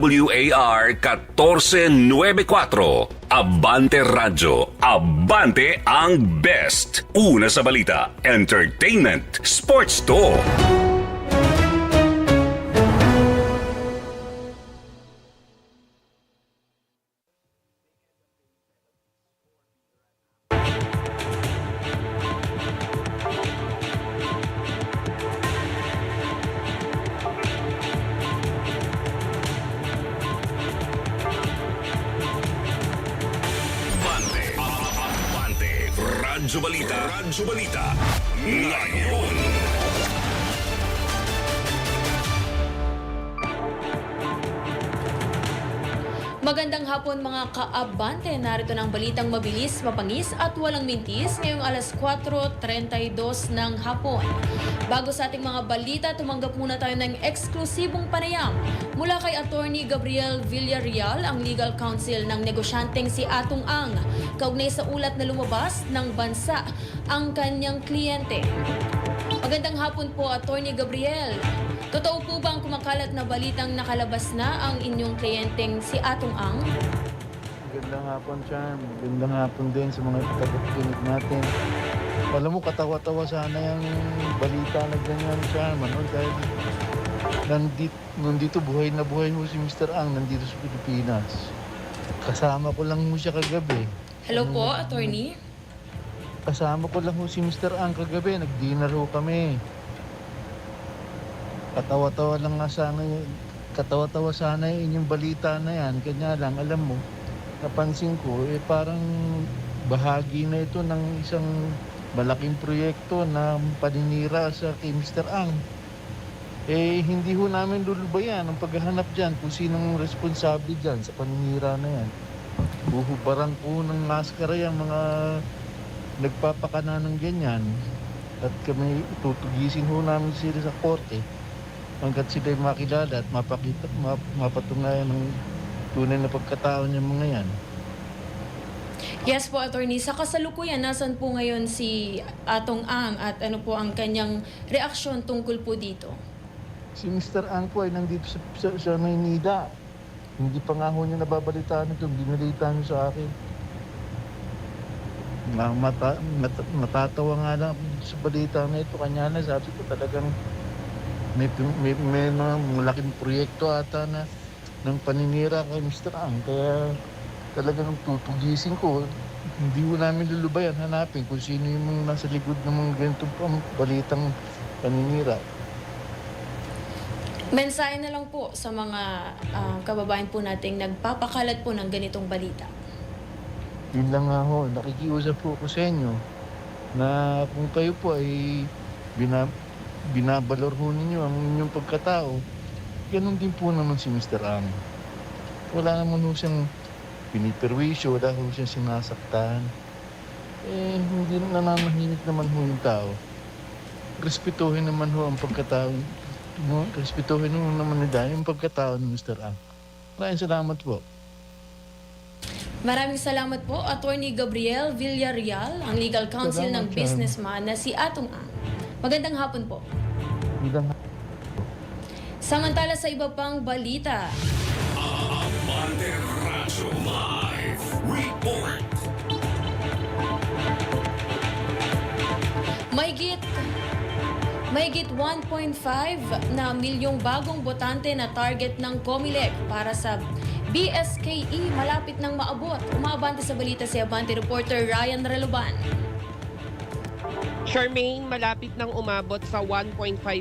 WAR 1494. Abante Radyo. Abante ang best. Una sa balita. Entertainment. Sports to. Radyo Balita. Ngayon. Magandang hapon mga kaabante. Narito ng balitang mabilis, mapangis at walang mintis ngayong alas 4.32 ng hapon. Bago sa ating mga balita, tumanggap muna tayo ng eksklusibong panayam mula kay Attorney Gabriel Villarreal, ang legal counsel ng negosyanteng si Atong Ang, kaugnay sa ulat na lumabas ng bansa ang kanyang kliyente. Magandang hapon po, Attorney Gabriel. Totoo po ba ang kumakalat na balitang nakalabas na ang inyong kliyenteng si Atong Ang? Magandang hapon, Charm. Magandang hapon din sa mga tagapakinig natin. Alam mo, katawa-tawa sana yung balita na ganyan, Charm. Ano, dahil nandito, nandito buhay na buhay ho si Mr. Ang nandito sa Pilipinas. Kasama ko lang ho siya kagabi. Hello po, Attorney. Kasama ko lang ho si Mr. Ang kagabi. Nag-dinner ho kami. Katawa-tawa lang nga sana yun. Katawa-tawa sana yung inyong balita na yan. Kanya lang, alam mo, napansin ko, eh parang bahagi na ito ng isang malaking proyekto na paninira sa kay Mr. Ang. Eh, hindi ho namin lulubayan ang paghahanap dyan kung sinong responsable dyan sa paninira na yan. Buhubaran po ng maskara yung mga nagpapakana ng ganyan. At kami tutugisin ho namin sila sa korte hanggat sila makilala at mapakita, map, mapatunayan ng tunay na pagkatao ng mga yan. Yes po, Attorney. Sa kasalukuyan, nasan po ngayon si Atong Ang at ano po ang kanyang reaksyon tungkol po dito? Si Mr. Ang po ay nandito sa, sa, sa Maynila. Hindi pa nga ho niya nababalitaan ito. Binalita niyo sa akin. Na, mata, mata, matatawa nga lang sa balita na ito. Kanya na sabi ko talagang may, may, may mga malaking proyekto ata na ng paninira kay Mr. Ang. Kaya talagang tutugisin ko. Hindi ko namin lulubayan hanapin kung sino yung mga nasa likod ng mga ganitong balitang paninira. Mensahe na lang po sa mga ah, kababayan po nating nagpapakalat po ng ganitong balita. Yun lang nga ho, nakikiusap po ako sa inyo na kung kayo po ay bina, binabalor ho ninyo ang inyong pagkatao, ganun din po naman si Mr. Ang. Wala naman ho siyang piniperwisyo, wala ho siyang sinasaktan. Eh, hindi nananahimik naman ho yung tao. Respetuhin naman ho ang pagkatao. No? Respetuhin ho naman nila yung pagkatao ni Mr. Ang. Maraming salamat po. Maraming salamat po, Attorney Gabriel Villarreal, ang legal counsel ng Salamat, Charm. businessman na si Atong Ang. Magandang hapon po. Magandang Samantala sa iba pang balita, Abante Radyo Live Report. Mahigit Mahigit 1.5 na milyong bagong botante na target ng COMELEC para sa BSKE malapit nang maabot. Umabante sa balita si Abante reporter Ryan Reluban. Charmaine, malapit nang umabot sa 1.5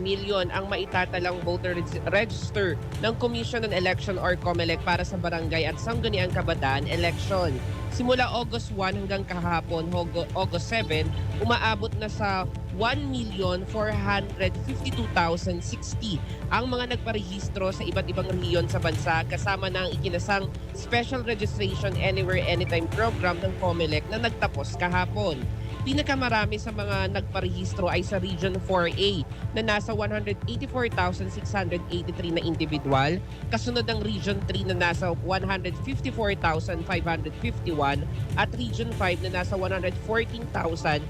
million ang maitatalang voter reg- register ng Commission on Election or COMELEC para sa barangay at sangguniang kabataan election. Simula August 1 hanggang kahapon, August 7, umaabot na sa 1,452,060 ang mga nagparehistro sa iba't ibang rehiyon sa bansa kasama ng ikinasang Special Registration Anywhere Anytime program ng COMELEC na nagtapos kahapon. Pinakamarami sa mga nagparehistro ay sa Region 4A na nasa 184,683 na individual, kasunod ng Region 3 na nasa 154,551 at Region 5 na nasa 114,051.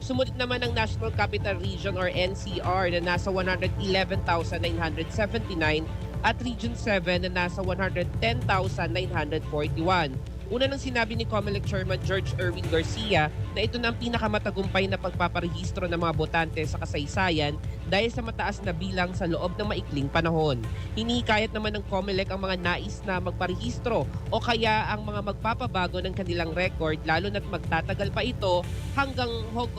Sumunod naman ang National Capital Region or NCR na nasa 111,979 at Region 7 na nasa 110,941. Una nang sinabi ni COMELEC Chairman George Erwin Garcia na ito na ang pinakamatagumpay na pagpaparehistro ng mga botante sa kasaysayan dahil sa mataas na bilang sa loob ng maikling panahon. Hinihikayat naman ng COMELEC ang mga nais na magparehistro o kaya ang mga magpapabago ng kanilang record lalo na't magtatagal pa ito hanggang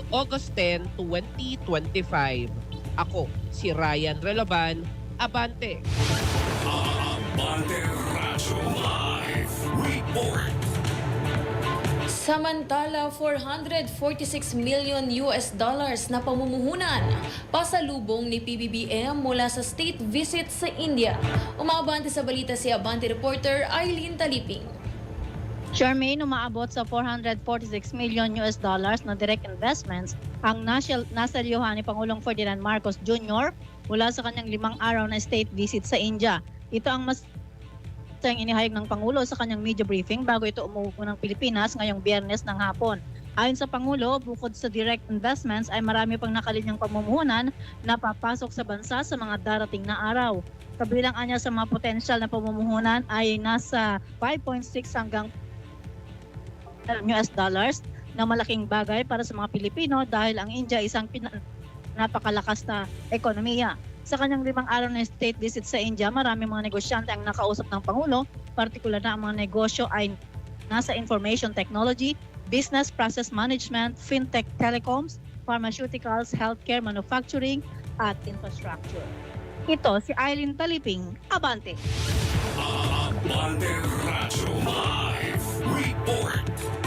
August 10, 2025. Ako, si Ryan Reloban, Abante! Abante Radyo Live Report. Samantala, 446 million US dollars na pamumuhunan pasalubong ni PBBM mula sa state visit sa India. Umabante sa balita si Abante reporter Eileen Taliping. Charmaine, umaabot sa 446 million US dollars na direct investments ang nasa, nasa liyohan ni Pangulong Ferdinand Marcos Jr. mula sa kanyang limang araw na state visit sa India. Ito ang mas ang inihayag ng Pangulo sa kanyang media briefing bago ito umuwi ng Pilipinas ngayong biyernes ng hapon. Ayon sa Pangulo, bukod sa direct investments ay marami pang nakalinyang pamumuhunan na papasok sa bansa sa mga darating na araw. Kabilang anya sa mga potensyal na pamumuhunan ay nasa 5.6 hanggang US dollars na malaking bagay para sa mga Pilipino dahil ang India isang napakalakas na ekonomiya. Sa kanyang limang araw na state visit sa India, marami mga negosyante ang nakausap ng Pangulo, partikular na ang mga negosyo ay nasa information technology, business process management, fintech telecoms, pharmaceuticals, healthcare, manufacturing, at infrastructure. Ito si Eileen Taliping, Abante. Abante Radyo Live Report.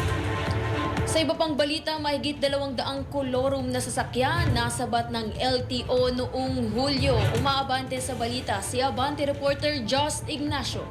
Sa iba pang balita, mahigit dalawang daang kolorum na sasakyan nasabat ng LTO noong Hulyo. Umaabante sa balita si Abante reporter Just Ignacio.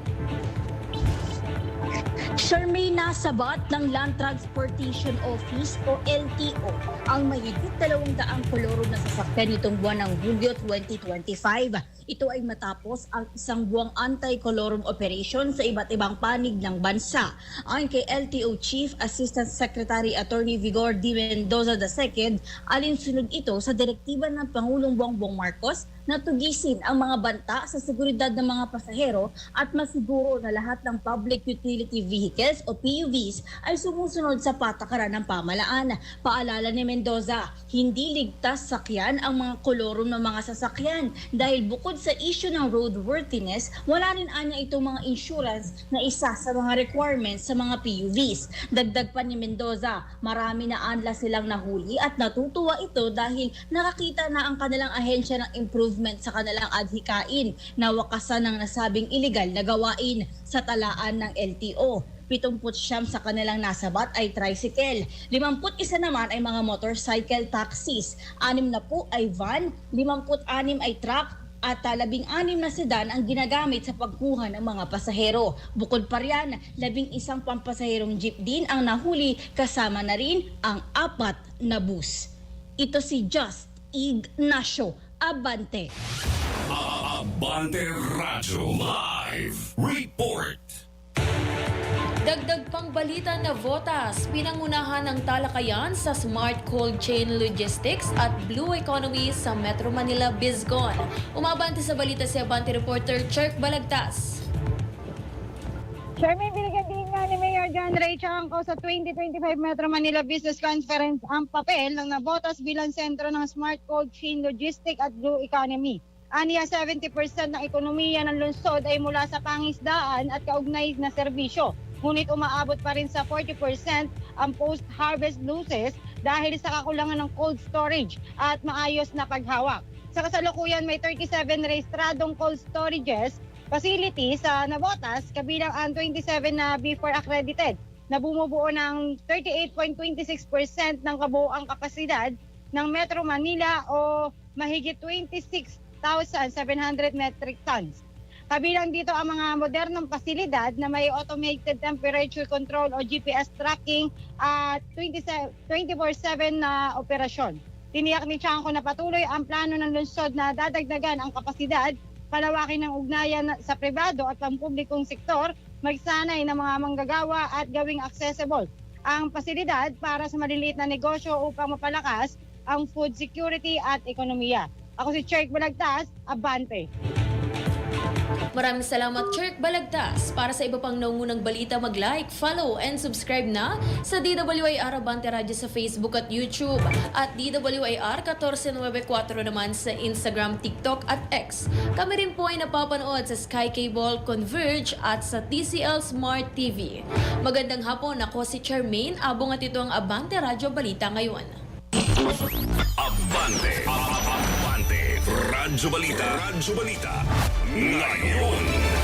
Charmaine nasabat ng Land Transportation Office o LTO ang mahigit dalawang daang kolorum na sasakyan nitong buwan ng Hulyo 2025. Ito ay matapos ang isang buwang anti-colorum operation sa iba't ibang panig ng bansa. Ayon kay LTO Chief Assistant Secretary Attorney Vigor D. Mendoza II, alinsunod ito sa direktiba ng Pangulong Bongbong Marcos na tugisin ang mga banta sa seguridad ng mga pasahero at masiguro na lahat ng public utility vehicles o PUVs ay sumusunod sa patakaran ng pamalaan. Paalala ni Mendoza, hindi ligtas sakyan ang mga kolorum ng mga sasakyan dahil bukod sa issue ng roadworthiness, wala rin anya itong mga insurance na isa sa mga requirements sa mga PUVs. Dagdag pa ni Mendoza, marami na anla silang nahuli at natutuwa ito dahil nakakita na ang kanilang ahensya ng improvement sa kanilang adhikain na wakasan ng nasabing illegal na gawain sa talaan ng LTO. 70 sa kanilang nasabat ay tricycle. 51 naman ay mga motorcycle taxis. 6 na po ay van, 56 ay truck, at ah, labing-anim na sedan ang ginagamit sa pagkuha ng mga pasahero. Bukod pa riyan, labing isang pampasaherong jeep din ang nahuli kasama na rin ang apat na bus. Ito si Just Ignacio Abante. Abante Radyo Live Report. Dagdag pang balita na Votas, pinangunahan ng talakayan sa Smart Cold Chain Logistics at Blue Economy sa Metro Manila Bizcon. Umabante sa balita si Abante reporter Cherk Balagtas. Charmaine, binigyan din nga ni Mayor John Ray Chanco sa 2025 Metro Manila Business Conference ang papel ng nabotas bilang sentro ng Smart Cold Chain Logistic at Blue Economy. Aniya 70% ng ekonomiya ng lungsod ay mula sa pangisdaan at kaugnay na serbisyo. Ngunit umaabot pa rin sa 40% ang post-harvest losses dahil sa kakulangan ng cold storage at maayos na paghawak. Sa kasalukuyan may 37 rehistradong cold storages facility sa Navotas kabilang ang 27 na B4 accredited na bumubuo ng 38.26% ng kabuoang kapasidad ng Metro Manila o mahigit 26,700 metric tons. Kabilang dito ang mga modernong pasilidad na may automated temperature control o GPS tracking at 24-7 na operasyon. Tiniyak ni Chanko na patuloy ang plano ng lungsod na dadagdagan ang kapasidad palawakin ng ugnayan sa pribado at pampublikong sektor, magsanay ng mga manggagawa at gawing accessible ang pasilidad para sa maliliit na negosyo upang mapalakas ang food security at ekonomiya. Ako si Cherk Balagtas, Abante. Maraming salamat, Chirk Balagtas. Para sa iba pang naungunang balita, mag-like, follow, and subscribe na sa DWIR Abante Radio sa Facebook at YouTube at DWIR 1494 naman sa Instagram, TikTok at X. Kami rin po ay napapanood sa Sky Cable, Converge at sa TCL Smart TV. Magandang hapon, ako si Charmaine. Abong at ito ang Abante Radio Balita ngayon. Abante. Abante. Radyo Balita. Radyo Balita. Ngayon.